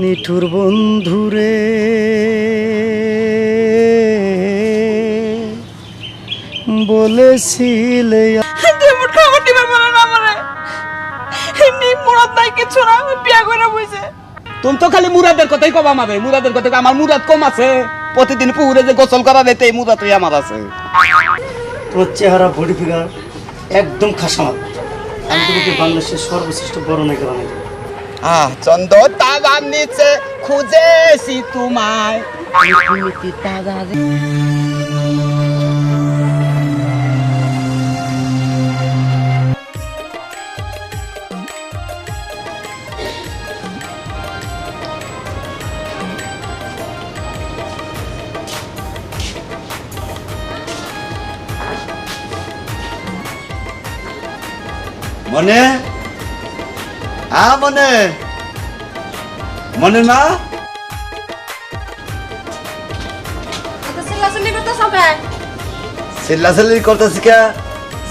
নিঠুর বন্ধুরে। বলেছিলে যেমন খবর দিবে বলে না আমারে মুরাদ নাই কিছু না বিয়া করে বইছে। তুমি তো খালি মুরাদের কথাই কবা আমারে। মুরাদের কথা। আমার মুরাদ কম আছে। প্রতিদিন পুকুরে যে গোসল করা দিতে মুরাদই আমার আছে। তোমার চেহারা বডি ফিগার একদম খাসামাত। আমি তোমাকে বাংলাদেশের সর্বশ্রেষ্ঠ বড় নায়িকা বানাই। আহ চন্দ তাগার নিচে খুঁজেছি তোমায়। মনে? আ মনে? মনে না? সবাই? করতেছি কে?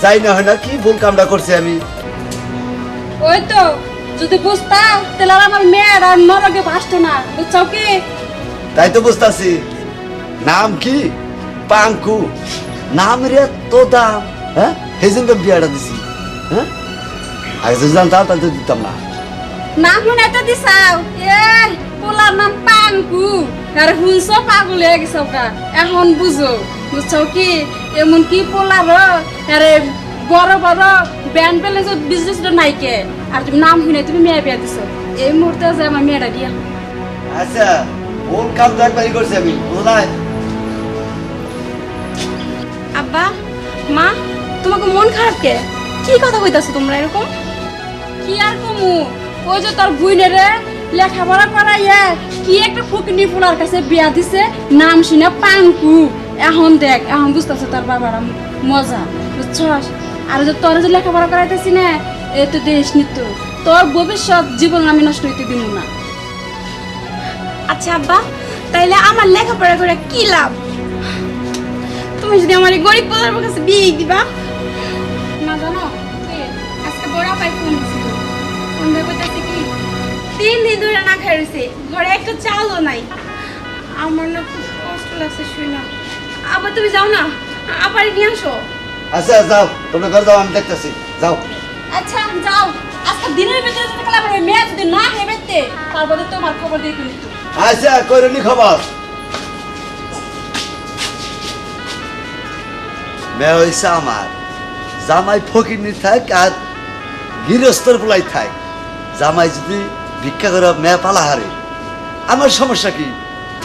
যাই না হয় না কি ভুল কামটা করছি আমি? ওই তো যদি বুঝতাম তাহলে আমার মেয়ের আর নরকে ভাসতো না বুঝছ কি? তাই তো বুঝতাছি। নাম কি? পাঙ্কু। নাম রে তো দাম হ্যাঁ? সেই জন্য বিয়াটা দিছি হ্যাঁ? আগে যদি জানতাম তাহলে তো দিতাম না। নাম শুনে তো দিছাও এ পোলার নাম পাঙ্কু আর হুনছ পাগল হয়ে গেছে এখন বুঝো বুঝছ কি এমন কি পোলার আরে বড় বড় ব্যান্ড প্যালেন্সের বিজনেসটা নাইকে আর তুমি নাম শুনে তুমি মেয়ে বিয়া দিছো এই মুহূর্তে যে আমার মেয়েটা বিয়া আচ্ছা ভুল কাম তো একবারই করছি আমি বুঝলাই আব্বা মা তোমাকে মন খারাপ কে কি কথা কইতাছো তোমরা এরকম কি আর কমু ওই যে তোর বুইনেরে লেখাপড়া করাইয়া কি একটা ফুকনি ফুলার কাছে বিয়া দিছে নাম শুনে পাঙ্কু। এখন দেখ এখন বুঝতেছে তোর বাবার মজা বুঝছস? আর যে তোর যে লেখাপড়া করাইতেছি না এ তো দেশ নিত তোর ভবিষ্যৎ জীবন আমি নষ্ট হইতে দিব না। আচ্ছা আব্বা তাইলে আমার লেখাপড়া করে কি লাভ? তুমি যদি আমার গরিব পোলার কাছে বিয়ে দিবা। না জানো আজকে বড় পাই ফোন ফোন তিন দিন ধরে না খাই ঘরে একটা চালও নাই। আমার না খুব কষ্ট লাগছে শুই না। আবার তুমি যাও না। আবার নিয়ে আসো। আচ্ছা যাও। তোমরা ঘর যাও আমি দেখতেছি। যাও। আচ্ছা যাও। আজকে দিনের ভিতরে যদি খেলা পড়ে মেয়ে যদি না হেবেতে তারপরে তোমার খবর দিয়ে কিন্তু আচ্ছা কইরনি খবর? মেয়ে হইছে আমার। জামাই ফকিরনি থাক আর গৃহস্থর পোলাই থাক। জামাই যদি ভিক্ষা করে মেয়ে পালা হারে আমার সমস্যা কি?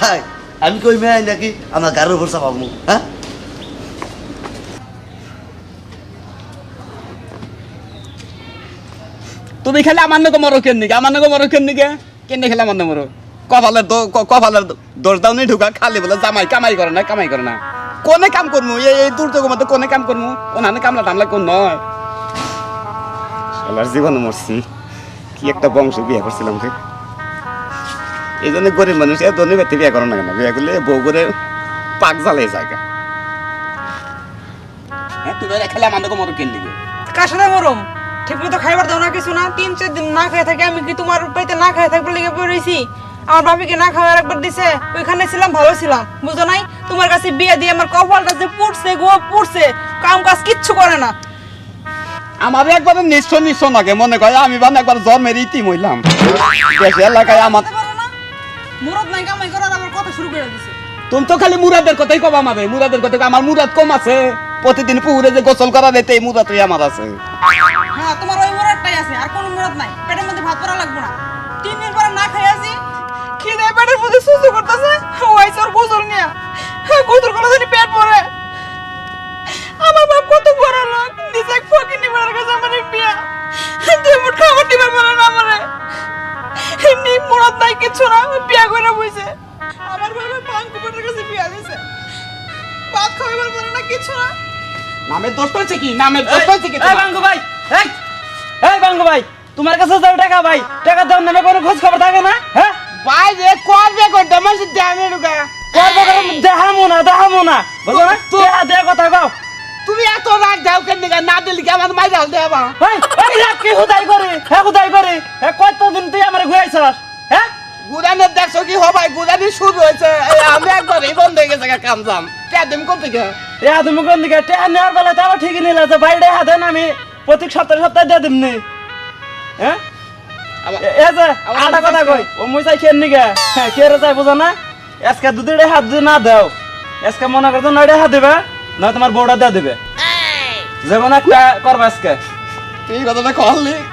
থাক আমি কই মেয়ে নাকি? আমার গাড়ির উপর চাপাবো। হ্যাঁ? তুমি খালি আমার নগো মরো কেন নিকে আমার নগো মরো কেন নিকে কেন খেলে আমার মরো? কপালের কপালের দোষ দাও নি ঢুকা খালি বলে জামাই কামাই করে না কামাই করে না। কোনে কাম করমু? এই এই দুর্যোগ মধ্যে কোনে কাম করমু? ওনানে কামলা টামলা কোন নয়। শালার জীবনে মরছি। কি একটা বংশ বিয়ে করছিলাম রে এই জন্য গরিব মানুষ এ ধনী ব্যক্তি বিয়ে করে না কেন বিয়ে করলে বউ করে পাক জ্বালাই জায়গা হ্যাঁ তুমি খেলে কেন কার সাথে মরম? ঠিক মতো খাইবার দাও না কিছু না তিন চার দিন না খেয়ে থাকে আমি কি তোমার পেতে না থাকবার লেগে পড়েছি? আমার বাবিকে না খাওয়ার একবার দিছে ওইখানে ছিলাম ভালো ছিলাম বুঝো নাই? তোমার কাছে বিয়ে দিয়ে আমার কপালটা যে পুড়ছে গো পুড়ছে কাম কাজ কিচ্ছু করে না। আমার একবার নিশ্চয় নিশ্চয় নাকে মনে করে আমি বান একবার জন্মের ইতি মইলাম। এলাকায় আমার বলতে পারো না? মুরদ নাই কামাই করার আবার কথা শুরু করে দিছে। তুমি তো খালি মুরাদের কথাই কবা আমারে মুরাদের কথা আমার মুরাদ কম আছে। প্রতিদিন পুকুরে যে গোসল করা দিতে এই মুরাদই আমার আছে। হ্যাঁ তোমার ওই মুরদটাই আছে আর কোনো মুরদ নাই। পেটের মধ্যে ভাত পড়া লাগবে না। তিন দিন পরে না খাই আছি। খিদে পেটের মধ্যে সুস্থ করতেছে। ওই তোর গোসল নিয়ে। গোসল করে জানি পেট পরে আমার বাপ কত বড় লোক নিজে ফকির নিবার কাছে আমার বিয়া। যেমন খাবার দিবার বলে না আমারে। নি মুরদ নাই কিছু না বিয়া করে বইছে। আমার বাবা পাঙ্কুপের কাছে বিয়া দিছে। ভাত খাইবার বলে না কিছু না। নামের দোষ হচ্ছে কি? নামের দোষ হচ্ছে কি এই বাঙ্গু ভাই এই এই বাঙ্গু ভাই তোমার কাছে যাও টাকা ভাই। টাকা দেওয়ার নামে কোনো খোঁজ খবর থাকে না হ্যাঁ? ভাই যে করবে করতে মাসে জানে ঢুকা। করব করে দেখামো না দেখামো না। বুঝলো না তুই দেয়া কথা কও। তুমি এত রাগ যাও কেন দিকে না দিলি কি আমার মাইরা হল দেবা এই এই রাত কি হুদাই করে? হ্যাঁ হুদাই করে? হ্যাঁ কতদিন তুই আমার ঘুরাইছস? হ্যাঁ গুদানের দেখছ কি হবাই? গুদানি শুরু হয়েছে। এই আমি একবার এই বন্ধ হয়ে গেছে কাম জাম। কেদিন কোন থেকে? এ তুমি কোন দিকে? টেহা নেওয়ার বেলা তো আবার ঠিকই নিলে বাইরে হাতে না আমি। প্রতি সপ্তাহে সপ্তাহে দিয়ে দিমনি হ্যাঁ আমার- এ- এ যে আটা কথা কই? ও মুই চাই খেয়ে নিগে হ্যাঁ কে রে চাই বুঝো না? আজকে দুধের হাত না দাও। আজকে মনে করছ নয়টা হাত দিবে। নয় তোমার বউটা দিয়ে দিবে। যে কোনো একটা করবে আজকে। তুই এই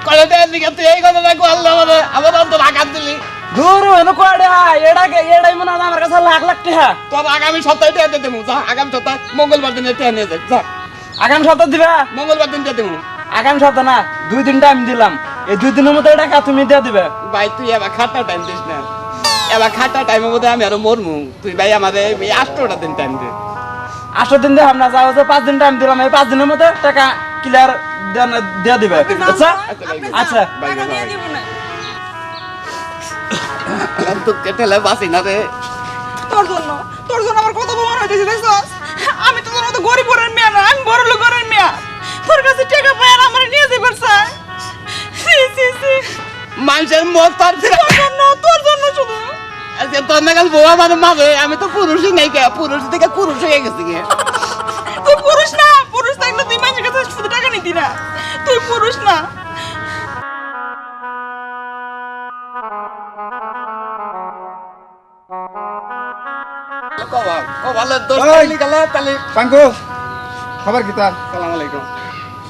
কথাটা দেন দিকে তুই? এই কথাটা কহলি আমাদের আমার অন্তর আঘাত দিলি। দূর এনো কয়টা এটাকে এটাই মনে হয় আমার কাছে লাখ লাখ টাকা তোর আগামী সপ্তাহে টেয়া দিয়ে দেবো যা আগামী সপ্তাহ মঙ্গলবার দিনে টেয়া নিয়ে যাই। যা। আগামী সপ্তাহ দিবা? মঙ্গলবার দিন দিয়ে দেবো আগামী সপ্তাহ না দুই দিন টাইম দিলাম। এই দুই দিনের মধ্যে টাকা তুমি দিয়ে দিবে। ভাই তুই এবার খাটা টাইম দিস না। এবার খাটা টাইমের মধ্যে আমি আরও মরমু। তুই ভাই আমাদের এই আটটা দিন টাইম দে। আটশো দিন দিয়ে আমরা যাও যে পাঁচ দিন টাইম দিলাম এই পাঁচ দিনের মধ্যে টাকা ক্লিয়ার দিয়ে দিবে। আচ্ছা? আচ্ছা। না। তো কেটেলে বাসি না রে। তোর জন্য তোর জন্য আমার কত প্রমাণ হইতেছে দেখছস আমি তো তোর মতো গরিব ঘরের মেয়ে না আমি বড় লোক ঘরের মেয়ে। তোর কাছে টাকা পাই আর আমার নিয়ে যাবার চাই সি সি সি মানুষের মত তার তোর জন্য তোর জন্য শুধু। তোর নাগাল বউ আমার মারে আমি তো পুরুষই নাই কে? পুরুষ থেকে পুরুষ হয়ে গেছি গে। তুই পুরুষ না পুরুষ থাকলে তুই মানুষের কাছে শুধু টাকা নিতি না। তুই পুরুষ না। খবর কি তার? সালাম আলাইকুম।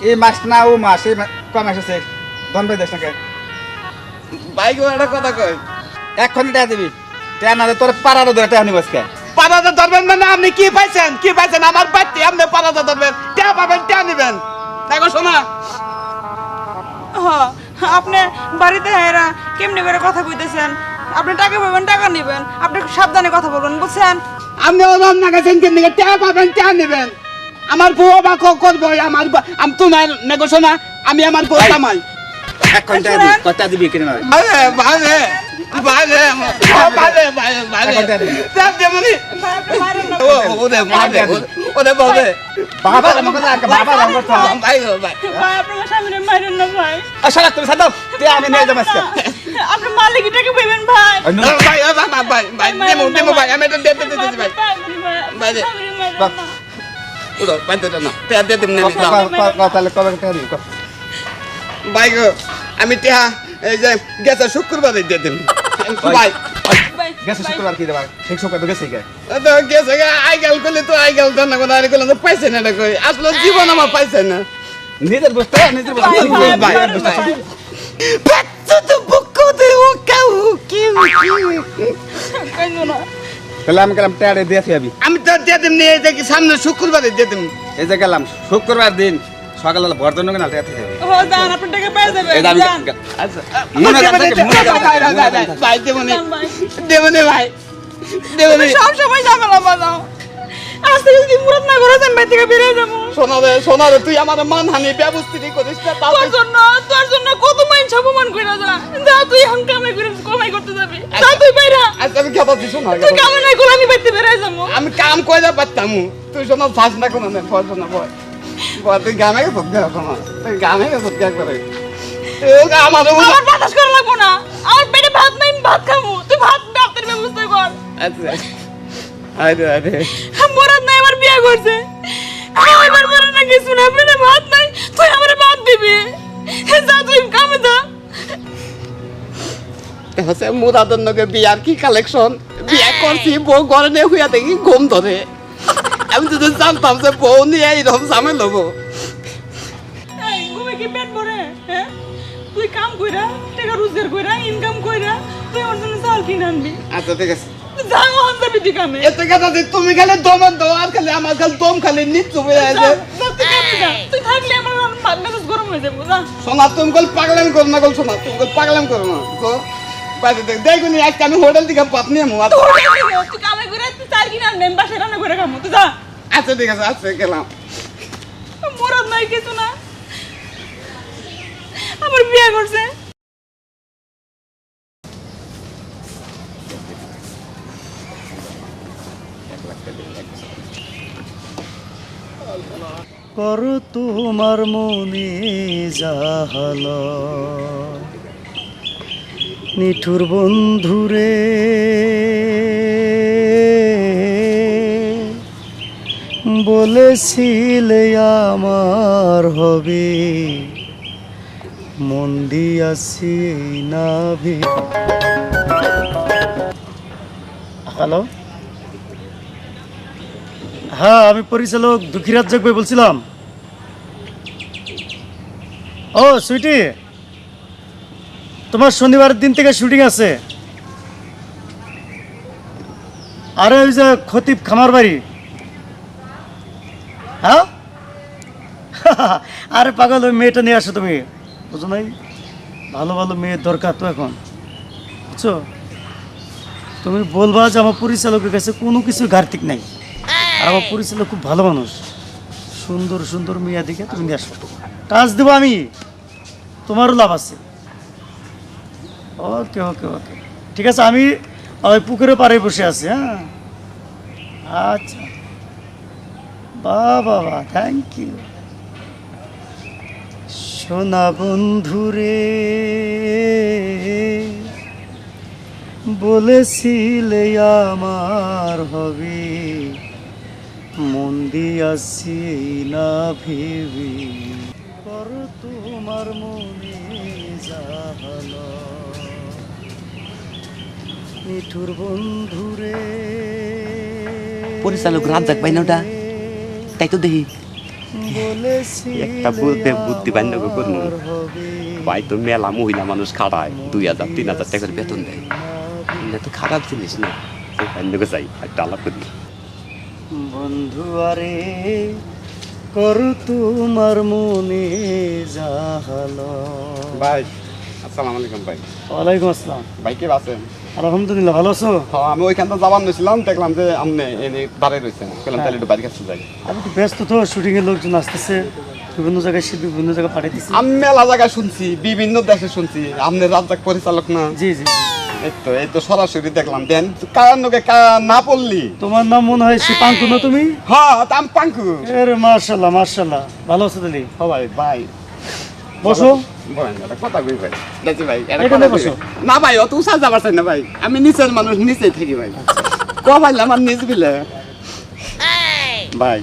এই মাস না ও মাস এই মা- কয় মাস আছে? ধন ভাই দেশ নাকি একটা কথা কই এক্ষণ টাকা দিবি। টাকা তোর পাড়ারও ধরে টাকা নিব আজকে। পারাদা ধরবেন মানে আপনি কি পাইছেন? কি পাইছেন? আমার বাড়িতে আপনি পারাদা ধরবেন। টেয়া পাবেন টেয়া নিবেন। দেখো শোনা। হ্যাঁ আপনি বাড়িতে এরা কেমনি করে কথা কইতেছেন? আপনি টাকা পাবেন টাকা নেবেন। আপনি সাবধানে কথা বলবেন বুঝছেন? আপনি ওরম না গেছেন কিন্তু টেয়া পাবেন টেয়া নিবেন। আমার বউ বা করব আমার আমি তোমার নেগো শোনা আমি আমার বউ কামাই টাকা দিবি কত দিবি কিনে নয় ভালে আমি নিয়ে টেয়া এই যে গেছে শুক্রবারে দিয়ে দিম ভাই গেছে শুক্রবার কি দেবার ঠিক শুক্রবার তো গেছে গে ও তো গেছে গা আই গেল করলে তো আই গেল তো না কোনো আর করলে তো পাইছে না এটা কই আসলে জীবন আমার পাইছে না নিজের বুঝতে নিজের বুঝতে ভাই, ভাই, ভাই। বাচ্চা তো বুক দে ও কাউ কি তাহলে আমি গেলাম টাকা দিয়ে আমি তো দিয়ে দিম নিয়ে দেখি সামনে শুক্রবারে দিয়ে দিম এই যে গেলাম শুক্রবার দিন সকালে ভরতন না টাকা দিয়ে ও যান আপনি টাকা পেয়ে যাবেন এই যে আমি যান। আচ্ছা মনে রাখবে, মনে রাখবে, ভাই, ভাই, মনে ভাই, রাখবে। ভাই দেবনি যান ভাই। দেবনি ভাই দেবনি। সব সময় ঝামেলা বাজাও। আজকে যদি মুরাদ না করে যান ভাই থেকে বেরিয়ে যাব। সোনা রে সোনা রে তুই আমার মানহানি ব্যবস্থিতি করিস না তাও তোর তুই- জন্য তোর জন্য কত মাইন অপমান করে যা। যা তুই এখন কামাই করে কমাই করতে যাবি। যা তুই বাইরা আচ্ছা আমি দিস না তুই করে আমি বাইতে বেরিয়ে যাব। আমি কাম কইরা পারতাম। তুই শোনা ফাঁস না কোনো না ফল বয় বয় তুই গামে গেছ গা তুই গামে গেছ করে ও আমার আমার বাতাস করা লাগবো না। আমার পেটে ভাত নাই ভাত খাব তুই ভাত ভাতের ব্যবস্থা কর। আচ্ছা। আরে আরে। মুরাদ নাই আমার বিয়ে করছে। খাওয়াবার পরে না কিছু না পেটে ভাত নাই। তুই আমার ভাত দিবি। যা তুই কামে যা। হচ্ছে মুরাদর নগে বিয়ার কি কালেকশন বিয়া করছি বউ ঘরে নিয়ে হুইয়া দেখি ঘুম ধরে। আমি যদি জানতাম যে বউ নিয়ে এইরকম ঝামেল হব। এই ঘুমে কি পেট ভরে হ্যাঁ? তুই কাম কইরা টাকা রোজগার কইরা ইনকাম কইরা তুই ওর জন্য চাল কিনে আনবি। আচ্ছা ঠিক আছে। তুই কামে। এতে কথা তুমি খালি দমের দাও আর খালি আমার খালি দম আছে। তুই থাকলে আমার মেজাজ গরম হয়ে যাব যা। সোনা তুমি কল পাগলাম করো না সোনা তুমি পাগলাম করো না দেখ দেখুন আজকে আমি হোটেল থেকে নিয়ে মো তুই করে তুই কিনে রান্না করে তুই যা। আচ্ছা ঠিক আছে আচ্ছা গেলাম। মুরাদ নাই কিছু না। আমার বিয়ে করছে। কর তোমার মনে জাহাল নিঠুর বন্ধুরে। বলেছিলে আমার হবে, মন এই নাভি। হ্যালো হ্যাঁ আমি পরিচালক দুঃখীরাজ জগবে বলছিলাম। ও, সুইটি। তোমার শনিবারের দিন থেকে শুটিং আছে। আরে ওই যে খতিব খামার বাড়ি। হ্যাঁ? আরে পাগল, ওই মেয়েটা নিয়ে আসো তুমি। বুঝো নাই? ভালো ভালো মেয়ের দরকার তো এখন। বুঝছ? তুমি বলবা যে আমার পরিচালকের কাছে কোনো কিছু ঘাটতিক নাই। আর আমার পরিচালক খুব ভালো মানুষ। সুন্দর সুন্দর মেয়ে দেখে তুমি নিয়ে আসো। কাজ দেবো আমি। তোমারও লাভ আছে। ওকে ওকে ওকে ঠিক আছে, আমি ওই পুকুরে পাড়ে বসে আছি হ্যাঁ? আচ্ছা। বা বাবা থ্যাংক ইউ সোনা বন্ধু বন্ধুরে বলেছিলে আমার হবে, মন দিয়াছি না ভেবে তোমার মনে নিঠুর বন্ধুরে। পরিচালক রাজ্জাক ভাই না ওটা? তাই তো দেখি। একটা বুদ্ধি বুদ্ধি বান্য করব ভাই তো মেলা মহিলা মানুষ খাটায়। দুই হাজার তিন হাজার টাকার বেতন দেয়। এটা তো খারাপ জিনিস না। এই বান্যকে চাই একটা আলাপ করি। বন্ধু আরে কর তোমার মনে জাহালা ভাই আসসালামু আলাইকুম ভাই। ওয়ালাইকুম আসসালাম। ভাই কে আছেন? আলহামদুলিল্লাহ ভালো আছো? হ্যাঁ আমি ওইখান থেকে যাবার নিয়েছিলাম দেখলাম যে আপনি এনে দাঁড়িয়ে রয়েছেন বললাম তাহলে একটু বাড়ি কাছে যাই। আমি তো ব্যস্ত তো শুটিং এর লোকজন আসতেছে বিভিন্ন জায়গায় শিল্পী বিভিন্ন জায়গায় পাঠাইতেছি। আমি মেলা জায়গায় শুনছি বিভিন্ন দেশে শুনছি আপনি রাজ্জাক পরিচালক না? জি জি। এই তো এই তো সরাসরি দেখলাম দেন কার নকে কা- না পড়লি? তোমার নাম মনে হয় শিপাঙ্কু না তুমি? হ্যাঁ আমি পাঙ্কু। এর মার্শাল্লাহ মার্শাল্লাহ ভালো আছো তাহলে? ও ভাই ভাই বসো। কথা কই ভাই? ভাই। না ভাই অত উৎসাহ যাবার চাই না ভাই। আমি নিচের মানুষ নিচে থাকি ভাই। ক ভাই আমার নিচ বিলে। ভাই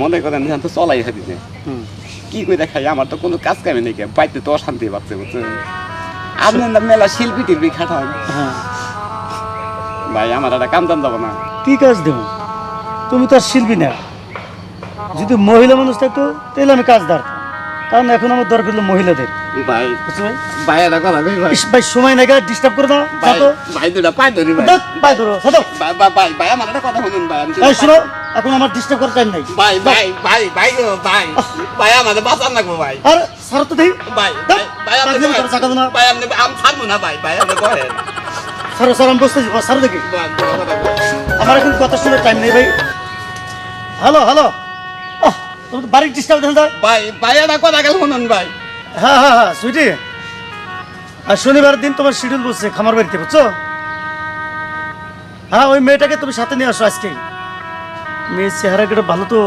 মনে করেন তো চলাই হুম। কি করে দেখাই আমার তো কোনো কাজ কামে নেই কে বাইতে তো অশান্তি পাচ্ছে বুঝছেন? আপনার না মেলা শিল্পী টিল্পি খাটান। হ্যাঁ। ভাই আমার একটা কাম দাম যাব না। কি কাজ দেবো? তুমি তো আর শিল্পী না। যদি মহিলা মানুষ থাকতো তাহলে আমি কাজ দাঁড়াতাম কারণ এখন আমার দরকার হলো মহিলাদের। ভাই বুঝছ ভাই ভাই একটা কথা কই ভাই? ইস, ভাই সময় নাই ডিস্টার্ব করে দাও। ভাই ছাতো ভাই দুটা পাই ধরি ভাই। বাই ধরো ছাতো ভাই ভাই, ভাই ভাই আমার একটা কথা শুনুন ভাই আমি এই শোনো এখন আমার ডিস্টার্ব করার টাইম নাই। ভাই ভাই ভাই ভাই গো ভাই ভাই আমাদের বাঁচান লাগবো ভাই। আর সারা তো দেই। ভাই ভাই ভাই আপনি পাগলামি করো, চাকাবো না। ভাই আপনি আমি ছাড়বো না ভাই ভাই আপনি করেন। সারো সার আমি বসতেছি সারো দেখি। ভাই, ভাই, কথা কই। আমার এখন কথা শোনার টাইম নেই ভাই। Hello hello. তুমি তো বাড়ির ডিস্টার্ব দাও ভাই ভাই একটা কথা গেল শুনুন ভাই। হ্যাঁ হ্যাঁ হ্যাঁ সুইটি। আর শনিবারের দিন তোমার শিডিউল বসছে খামার বাড়িতে বুঝছ? হ্যাঁ ওই মেয়েটাকে তুমি সাথে নিয়ে আসো আজকে মেয়ের চেহারা কেটে ভালো তো?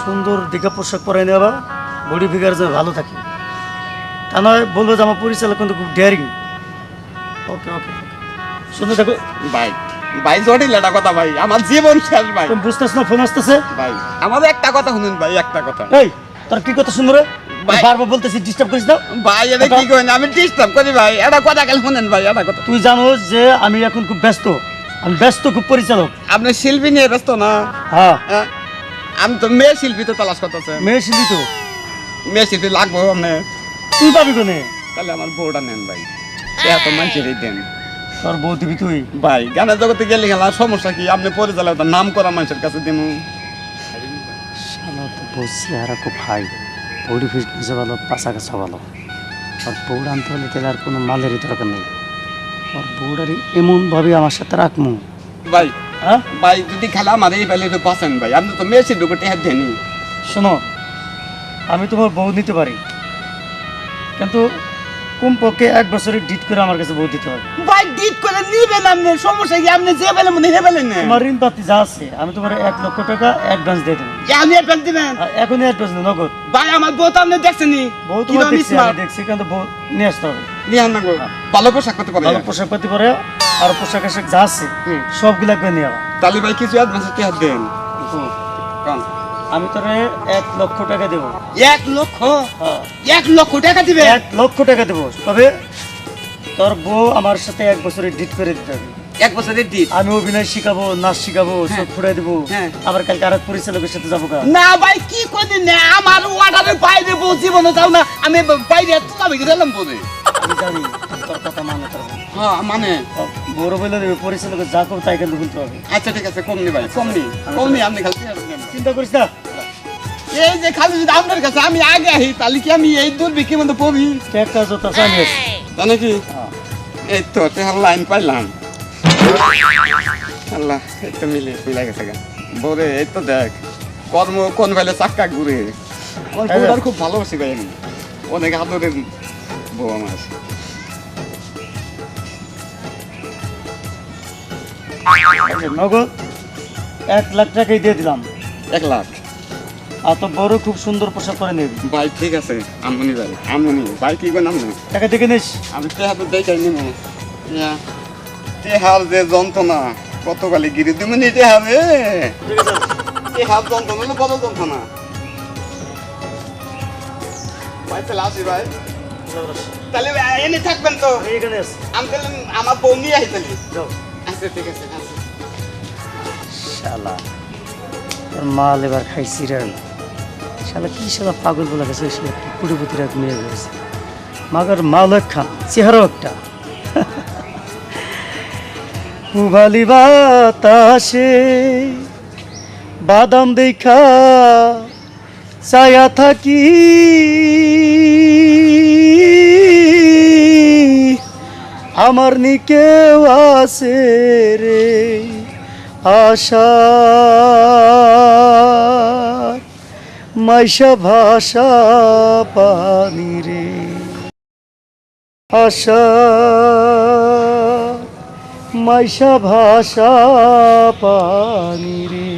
সুন্দর দিঘা পোশাক পরে নেওয়া বডি ফিগার যেন ভালো থাকে। তা নয় বলব যে আমার পরিচালক কিন্তু খুব ডেয়ারিং ওকে ওকে সুন্দর দেখো। ভাই ভাই জটিল একটা কথা ভাই আমার জীবন শেষ ভাই। তুমি বুঝতেছ না ফোন আসতেছে? ভাই আমার একটা কথা শুনুন ভাই একটা কথা। এই তোর কি কথা শুনব রে? ভাই- বারবার বলতেছি ডিস্টার্ব করিস না। ভাই এটা কি করেন? আমি ডিস্টার্ব করি ভাই একটা কথা গেল শুনেন ভাই একটা কথা। তুই জানো যে আমি এখন খুব ব্যস্ত। আমি ব্যস্ত খুব পরিচালক। আপনি শিল্পী নিয়ে ব্যস্ত না? হ্যাঁ। হ্যাঁ? আমি তো মেয়ে শিল্পী তো তালাশ করতেছে। মেয়ে শিল্পী তো? মেয়ে শিল্পী লাগবো আপনি। তুই পাবি কোনে? তাহলে আমার বউটা নেন ভাই। এত মানুষেরই দেন। তোর বউ দিবি তুই? ভাই গানের জগতে গেলে খেলার সমস্যা কি? আপনি পরে পরিচালক নাম করা মানুষের কাছে দিমু। শালা তো বউ চেহারা খুব হাই। বডি ফিটনেস ভালো পাশা কাছা ভালো। আর বউটা আনতে হলে তাহলে আর কোনো মালেরই দরকার নেই। আর বউটারই এমনভাবে আমার সাথে রাখমু। ভাই হ্যাঁ? ভাই যদি খেলা আমার এই বেলে তো পাচ্ছেন ভাই আপনি তো মেয়ে শিল্পী টেহার দেনি শোনো আমি তোমার বউ নিতে পারি। কিন্তু কমপক্ষে এক বছরের ডিট করে আমার কাছে বউ দিতে হবে ভাই ডিট করে নিবেন আপনি সমস্যা কি? আপনি যে বেলে মনে হে বেলেন না? তোমার ঋণ পাতি যা আছে আমি তোমার এক লক্ষ টাকা অ্যাডভান্স দিয়ে দেবো। আমি অ্যাডভান্স দিবেন? এখনই অ্যাডভান্স নগদ। ভাই আমার বউ তো আপনি দেখছেন নি? বউ আমি দেখছি আমি দেখছি কিন্তু বউ নিয়ে আসতে হবে। নিয়ে আন না ভালো পোশাক করতে পারে। ভালো পোশাক পাতি পরে আর পোশাক আশাক যা আছে। সবগুলা নিয়ে আবা তালি ভাই কিছু অ্যাডভান্স কি হাত দেন। আমি তোরে এক লক্ষ টাকা দেবো। এক লক্ষ? হ্যাঁ। এক লক্ষ টাকা দিবে? এক লক্ষ টাকা দেবো। তবে তোর বউ আমার সাথে এক বছরের ডিট করে দিতে হবে। এক বছরের ডিট আমি অভিনয় শিখাবো নাচ শিখাবো সব ফুটাই দেবো। হ্যাঁ। আবার কালকে আরেক পরিচালকের সাথে যাব না ভাই কি কদিন না আমার ওয়াটারের বাইরে বউ জীবনে যাও না। আমি বাইরে এত যাবে বলে। জানি তোর কথা মানে তোর হ্যাঁ মানে? বড় বলে পরিচালকের যা করো তাই কিন্তু বলতে হবে। আচ্ছা ঠিক আছে কমনি ভাই কমনি। কমনি আপনি খালি চিন্তা করিস না। এই যে খালি যদি আপনার কাছে আমি আগে আহি তাহলে কি আমি এই দূর বিক্রি মধ্যে পড়ি? তা নাকি? এই তো লাইন পাইলাম। আল্লাহ এই তো মিলে মিলে গেছে গা। বরে এই তো দেখ কর্ম কোন বেলে চাক্কা ঘুরে। আমার বউটার খুব ভালোবাসি ভাই আমি। অনেক আদরের বউ আমার নগদ এক লাখ টাকাই দিয়ে দিলাম। এক লাখ। আর তো বড় খুব সুন্দর পোশাক করে নেবি। ভাই ঠিক আছে আমনি ভাই আমনি। ভাই কি করে নাম টাকা দেখে নিস। আমি তো দেখাই নিব। ইয়া, তেহার যে যন্ত্রণা কত গালি গিরি তুমি নি তেহা রে। তেহার যন্ত্রণা হলো কত যন্ত্রণা। ভাই তাহলে আসি ভাই। তাহলে এনে থাকবেন তো। আমি তাহলে আমার বউ নিয়ে আসি তাহলে। যাও। আচ্ছা ঠিক আছে আচ্ছা। শালা। তোর মাল এবার খাইছি রে। শালা, কি শালা পাগল বলা গেছে শালা কি কুড়িপতির এক মেয়ে গেছে মাগার মাল খান, চেহারাও একটা। পুবালি বাতাসে বাদাম দেখা চায়া থাকি। আমার নিকেও আছে রে আশা। মাইশা ভাষা পানি রে। আশা মাইশা ভাষা পানি রে।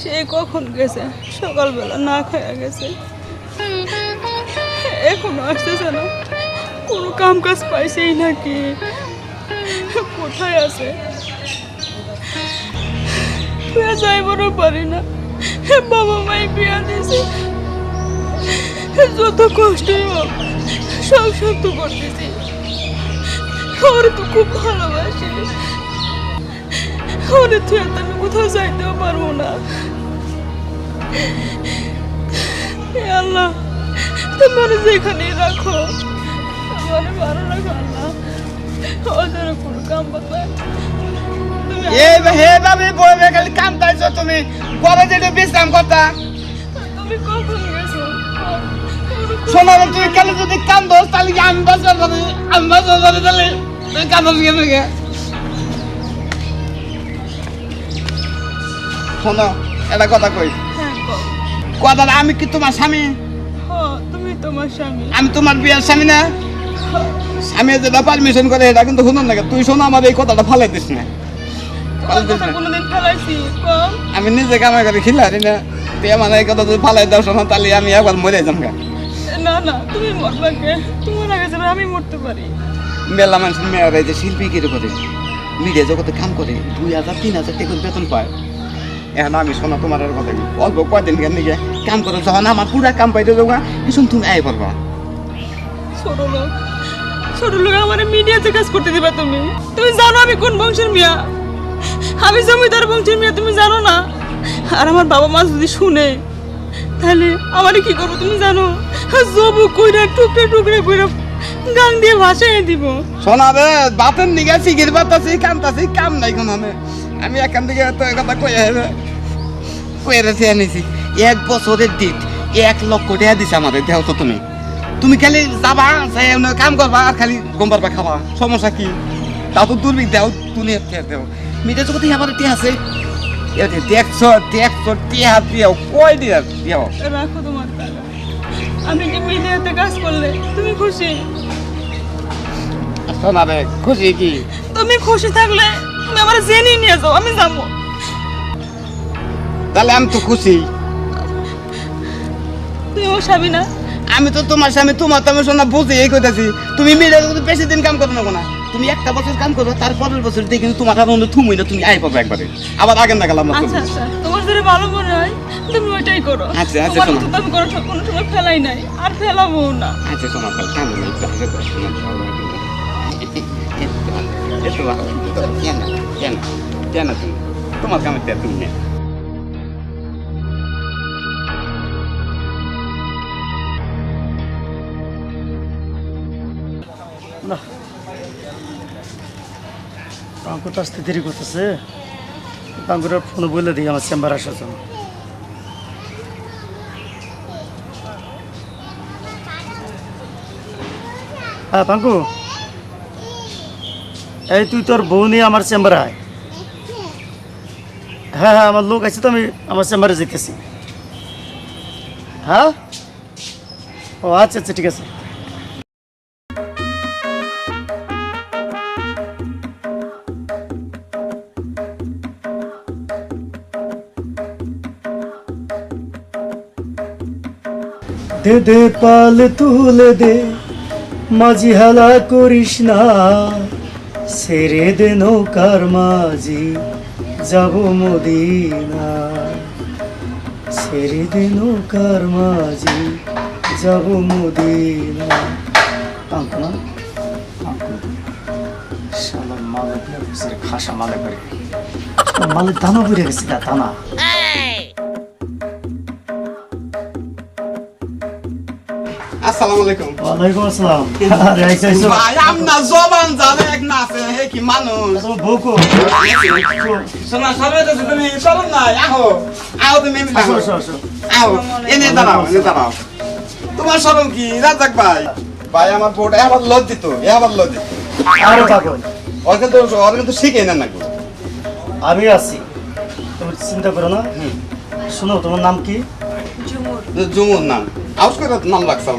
সে কখন গেছে? সকালবেলা না খাইয়া গেছে। এখনও আসতেছে না কোনো কাম কাজ পাইছেই নাকি? কোথায় আছে? যাইবারও পারি না। বাবা মাই বিয়া দিয়েছে যত কষ্টই হোক, সব সত্য করতেছি। ওর তো খুব ভালোবাসি। ওরে তুই আর আমি কোথাও যাইতেও পারব না। হে আল্লাহ তোমার যেখানেই রাখো আমার ভালো রাখো আল্লাহ। ওদের কোনো কাম বাতায় তুমি এ হে ভাবে বই খালি কাম তাইছো তুমি পরে যেটা বিশ্রাম করতা। তুমি কখন গেছো? শোনা তুই খালি যদি কাম দোস তাহলে কি আমি বাঁচবার পারি আমি বাঁচবার পারি তাহলে? তুই কাম দোস গেছে গে? শোনো একটা কথা কই। কথাটা আমি কি তোমার স্বামী? তুমি তোমার স্বামী। আমি তোমার বিয়ের স্বামী না? স্বামী যেটা পারমিশন করে এটা কিন্তু শুনুন না তুই শোনো আমার এই কথাটা ফালাই দিস না। আমি নিজে কামাই করে খিলারি না। তুই আমার এই কথা যদি ফালাই দাও শোনো তাহলে আমি একবার মরে যাম গা। না না তুমি মরবা কে? তোমার আগে যেন আমি মরতে পারি। মেলা মানুষ মেয়ের যে শিল্পী কেটে করে? মিডিয়া জগতে কাম করে দুই হাজার তিন হাজার টাকা বেতন পায়। এখন আমি শোনা তোমার আর কথা অল্প কয়দিন কেন নিকে কাম করে যখন আমার পুরা কাম পাইতে যাব এখন তুমি আয় পারবা ছোট লোক ছোট লোক আমার মিডিয়াতে কাজ করতে দিবা তুমি। তুমি জানো আমি কোন বংশের মিয়া? আমি জমিদার বংশের মিয়া তুমি জানো না? আর আমার বাবা মা যদি শুনে তাহলে আমারে কি করব তুমি জানো? জবু কইরা টুকরে টুকরে কইরা গাং দিয়ে ভাসাই দিব। শোনা রে বাতের নিগে সিগির বাতাসি কামতাসি কাম নাই কোনো আমি এখান থেকে তো কথা কই এক বছরের এক লক্ষ টাকা দিছে আমাদের দেহ তো তুমি। তুমি খালি যাবা যাই কাম করবা আর খালি গম পারবা খাবা। সমস্যা কি? তাও তো দুর্ভিক দাও তুমি দেও। মিটে জগতে আবার টি আছে? দেখছ দেখছ টিয়া দিও কই দিয়া দিও রাখো তোমার আমি যে মিডিয়াতে কাজ করলে? তুমি খুশি? খুশি কি? তুমি খুশি থাকলে তুমি আমার জেনে নিয়ে যাও আমি যাব। তাহলে আমি তো খুশি। তুমি আমার স্বামী না? আমি তো তোমার স্বামী তোমার তো আমি শোনা বুঝি এই কইতাছি। তুমি মিলে বেশি দিন কাম করো না তুমি একটা বছর কাম করো তার পরের বছর কিন্তু তোমার অন্য থুমই না তুমি আই পাবে একবারে। আবার আগে না গেলাম আচ্ছা আচ্ছা। তোমার যদি ভালো মনে হয় তুমি ওইটাই করো। আচ্ছা, আচ্ছা, তোমার তো আমি কোনো সময় ফেলাই নাই। আর ফেলাবো না। আচ্ছা শোনা তাহলে কাম নেই করো শোনা কেন কেন কেন তুমি? তোমার কামে তুমি না পাঙ্কুর তো আসতে দেরি করতেছে। পাঙ্কুর ফোনে বলে দিই আমার চেম্বার আসার জন্য। হ্যাঁ পাঙ্কু? এই তুই তোর বউ নিয়ে আমার চেম্বারে আয়। হ্যাঁ হ্যাঁ আমার লোক আছে তো, আমি আমার চেম্বারে যেতেছি। হ্যাঁ? ও আচ্ছা আচ্ছা ঠিক আছে। দে পাল তুলে দে, মাঝি হেলা করিস না। ছেড়ে দে নৌকার মাঝি, যাব মদিনা। ছেড়ে দে নৌকার মাঝি, যাব মদিনা। পাঙ্কু না শালা মালে খাসা মালে করে। মালে দানা বেড়ে গেছে দানা। আসসালামু আলাইকুম। ওয়ালাইকুম আসসালাম। আরে আইসা আইসা ভাই আমনা জবান জানে এক না আছে হে কি মানুষ? তো তুমি নাই আহো আহো তুমি এমনি আসো আহো আসো আসো। আহো এনে দাঁড়াও এনে দাঁড়াও। তোমার শরম কি? রাজাক ভাই। ভাই আমার বউটা আবার লজ্জিত এ আবার লজ্জিত। আরে পাগল। ওর কিন্তু ওর কিন্তু শিখে না নাকি আমি আছি। তুমি চিন্তা করো না। শোনো তোমার নাম কি? জুমুর নাম। আউস করে নাম রাখছাল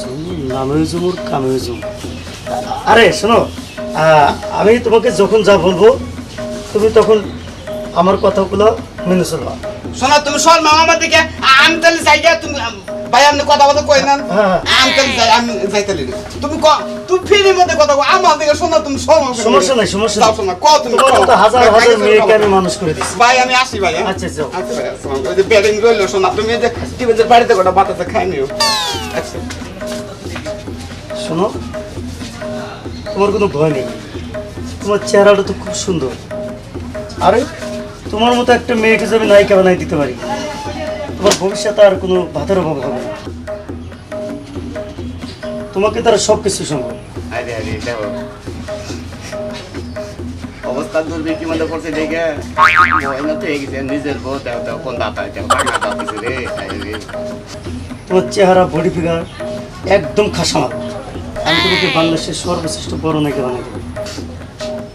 জুমুর নামে জুমুর কামে আরে শোনো আমি তোমাকে যখন যা বলব, তুমি তখন আমার কথাগুলো মেনে চলবা শোনা তুমি শর্মা আমার দিকে আমি তাহলে যাই গিয়া তুমি ভাই আপনি কথা বলতে কই না হ্যাঁ। আমি তাহলে যাই আমি যাই তাহলে তুমি ক তুমি ফিরির মধ্যে কথা কও আমার দিকে শোনা তুমি শর্মা সমস্যা নাই সমস্যা নাই শোনা ক তুমি। মতো হাজার হাজার মেয়েকে আমি মানুষ করে দিচ্ছি ভাই আমি আসি ভাই হ্যাঁ? আচ্ছা, যাও। আচ্ছা ভাই আসসালাম। ওই যে ব্যাটিং রইল শোনা তুমি যে টিভিতে বাড়িতে গোটা বাতাসে খাই নিও আচ্ছা শোনো তোমার কোনো ভয় নেই তোমার চেহারাটা তো খুব সুন্দর আরে তোমার মতো একটা মেয়েকে যদি নায়িকা বানাই দিতে পারি। তোমার ভবিষ্যতে আর কোনো ভাতের অভাব হবে না। তোমাকে তারা সব কিছু সম্ভব। আরে আরে দেখো অবস্থা দুর্ভিক্ষি মধ্যে পড়ছে দেখে। মহিলা তো এগিয়েছে নিজের বউ দেও দেও কোন দাতা দেও রে তোমার চেহারা বডি ফিগার একদম খাসামাত আমি তোমাকে বাংলাদেশের সর্বশ্রেষ্ঠ বড় নায়িকা বানাই দেবো।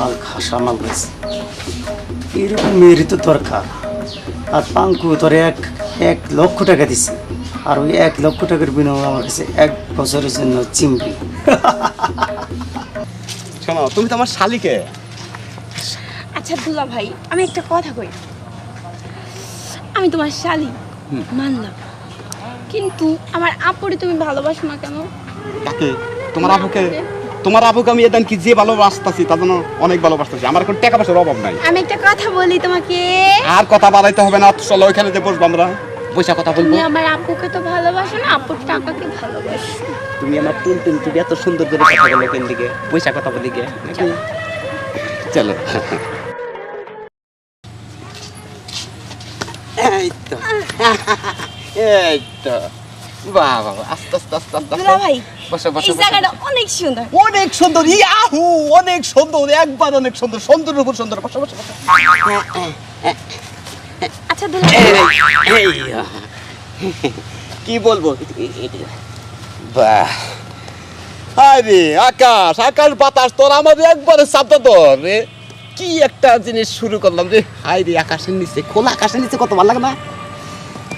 মাল খাসা মাল বেশ এরকম মেয়েরই তো দরকার। আর পাঙ্কু তোর এক এক লক্ষ টাকা দিছে। আর ওই এক লক্ষ টাকার বিনিময়ে আমার কাছে এক বছরের জন্য চিমড়ি শোনো তুমি তো আমার শালিকে। আচ্ছা দুলা ভাই আমি একটা কথা কই। আমি তোমার শালি মানলাম। কিন্তু আমার আপুরে তুমি ভালোবাসো না কেন? কাকে? তোমার আপুকে? তোমার আপুকে আমি এদান কি যে ভালোবাসতাছি তার জন্য অনেক ভালোবাসতাছি। আমার এখন টাকা পয়সার অভাব নাই। আমি একটা কথা বলি তোমাকে। আর কথা বাড়াইতে হবে না চলো ওইখানে যে বসবো আমরা। পয়সা কথা বলব। তুমি আমার আপুকে তো ভালোবাসো না আপুর টাকাকে ভালোবাসো। তুমি আমার টুন টুন তুমি এত সুন্দর করে কথা বলো কেন দিকে পয়সা কথা বলি গে। চলো। এই তো। এই তো। বাহ বাবা আস্তে আস্তে আস্তে আস্তে ভাই বসো বসো এই জায়গাটা অনেক সুন্দর। অনেক সুন্দর ইয়াহু অনেক সুন্দর একবার অনেক সুন্দর সুন্দরের উপর সুন্দর বসো বসো বসো। আচ্ছা দুলা। কি বলব? বাহ। আরে আকাশ আকাশ বাতাস তোর আমার একবারে তোর রে। কি একটা জিনিস শুরু করলাম রে। হাই রে আকাশের নিচে খোলা আকাশের নিচে কত ভালো লাগে না।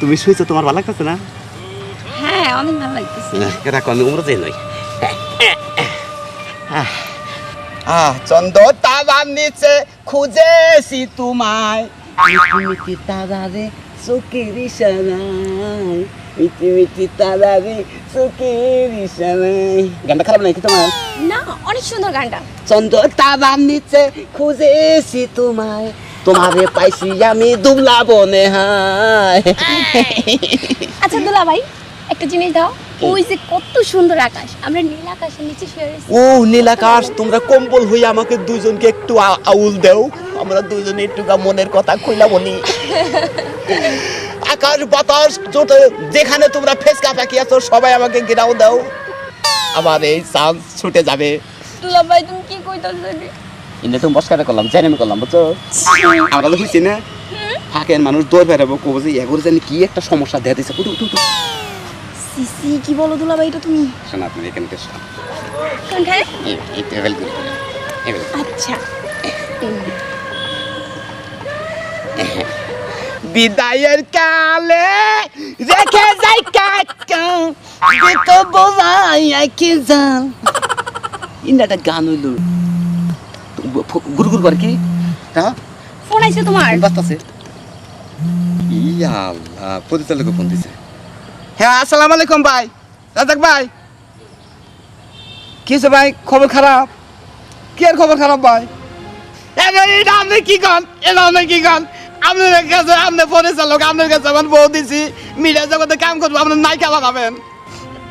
তুমি শুয়েছো তোমার ভালো লাগতেছে না? হ্যাঁ অনেক ভালো লাগতেছে। রাখো আমি উমরো যাই নই আহ চন্দ তাবার নিচে খুঁজেছি তোমায়। মিটি মিটি তারারে চোখের ইশারায় মিটি মিটি তারারে চোখের ইশারায়। গানটা খারাপ নাকি তোমার? না অনেক সুন্দর গানটা। চন্দ্র তারার নিচে খুঁজেছি তোমায় তোমারে পাইছি আমি দুবলা বনে হায়। আচ্ছা দুলা ভাই একটা জিনিস দাও ওই যে কত সুন্দর আকাশ আমরা নীল আকাশের নিচে শুয়ে রয়েছি। ও নীলাকাশ তোমরা কম্বল হয়ে আমাকে দুজনকে একটু আউল দেও। আমরা দুজনে একটু মনের কথা কইলা বলি আকাশ বাতাস যত যেখানে তোমরা ফেসকা পাখি আছো সবাই আমাকে গিরাও দাও। আমার এই চান্স ছুটে যাবে। ভাই তুমি কি কইতাছো ইন্দে তুমি বসকারে করলাম জেনেমি করলাম বুঝছ? আমরা তো বুঝছি না। থাকেন মানুষ দৌড় বেরাবো কবো যে এগুলো জানি কি একটা সমস্যা দেখা দিচ্ছে উঠু উঠু উঠু। সিসি কি বলো দুলা ভাই এটা তুমি? শোনা আপনি এখানে। কোনখানে? এই এই টেবিল এবার আচ্ছা। বিদায়ের কালে রেখে যাই কাকা দিত বোঝাই কি জান ইন্দাটা গান হইল। গুরু গুরু করে কি? হ্যাঁ? ফোন আইছে তোমার? ব্যস্ত আছে ইয়া আল্লাহ পরিচালক ফোন দিছে। হ্যাঁ আসসালামু আলাইকুম ভাই। রাজাক ভাই। কি ভাই? খবর খারাপ? কি আর খবর খারাপ ভাই? এটা আপনি কি কন? এটা আপনি কি কন? আপনার কাছে আপনি পরিচালক আপনার কাছে আমার বউ দিছি। মিডিয়া জগতে কাম করব, আপনার নায়িকা বানাবেন।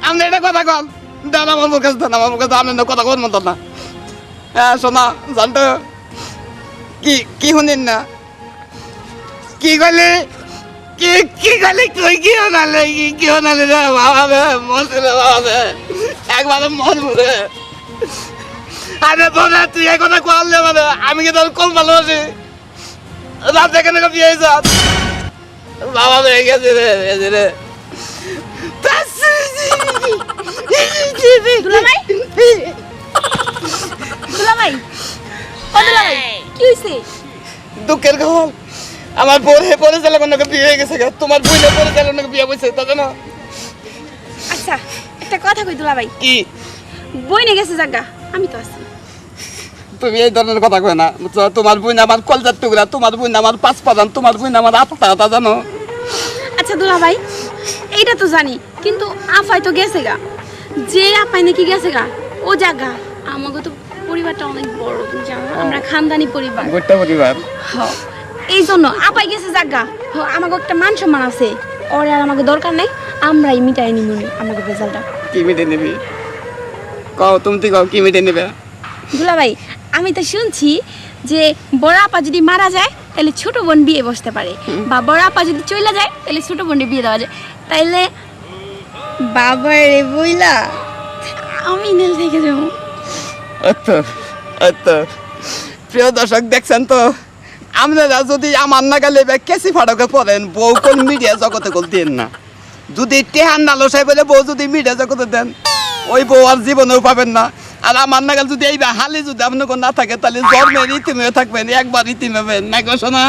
আপনি এটা কথা কন? দেন আমার কাছে, দেন আমার কাছে আপনি কথা কোন মতো না। হ্যাঁ শোনা জানতো? কি কি শুনিন না? কি কইলি? কি কি কইলি তুই কি শোনালে কি কি শোনালি রে? বাবা রে বাবা রে। একবারে মরবো রে। আরে বোনা তুই কথা করলে মানে আমি কি তোর কম ভালোবাসি? রাত এখানে বিয়ে হয়েছে বাবা গেছে রে গেছে রে। দুলা ভাই দুলা ও দুলা কি হইছে? দুঃখের খবর? আমার বোন হে পরিচালক অন্যকে বিয়ে হয়ে গেছে গা। তোমার বোনে পরিচালক অন্যকে বিয়ে হয়েছে তা জানো? আচ্ছা একটা কথা কই দুলা ভাই কি? বই নিয়ে গেছে জাগা আমি তো আছি। তুমি এই ধরনের কথা কয় না? তোমার বোন আমার কলজার টুকরা তোমার বোন আমার পাঁচ পাদান তোমার বোন আমার আত্মা তা জানো? আচ্ছা দুলা ভাই এইটা তো জানি কিন্তু আফাই তো গেছে গা। যে আপাই নাকি গেছে গা ও জাগা। আমাকে তো পরিবারটা অনেক বড় তুমি জানো আমরা খানদানি পরিবার। গোটা পরিবার? হ। এই জন্য আপাই গেছে জাগা। আমাকে একটা মান সম্মান আছে। ওর আর আমাকে দরকার নাই আমরাই মিটাই নিব আমাকে রেজাল্টটা। কি মিটে নিবি? কও তুমি তুই কও কি মিটে নিবে? দুলা ভাই আমি তো শুনছি যে বড় আপা যদি মারা যায় তাহলে ছোট বোন বিয়ে বসতে পারে। বা বড় আপা যদি চলে যায় তাহলে ছোট বোনকে বিয়ে দেওয়া যায়। তাইলে বাবা রে বইলা। আমি নীল থেকে যাব। আচ্ছা আচ্ছা। প্রিয় দর্শক দেখছেন তো? আপনারা যদি আমার নাগালে কেসি ফাটকে পড়েন, বউ কোন মিডিয়া জগতে কোন দেন না। যদি টেহান না লসাই বলে বউ যদি মিডিয়া জগতে দেন, ওই বউ আর জীবনেও পাবেন না। আর আমার নাগাল যদি এই হালি যদি আপনার না থাকে, তাহলে জন্মের ইতিমে থাকবেন, একবার ইতিম না শোনা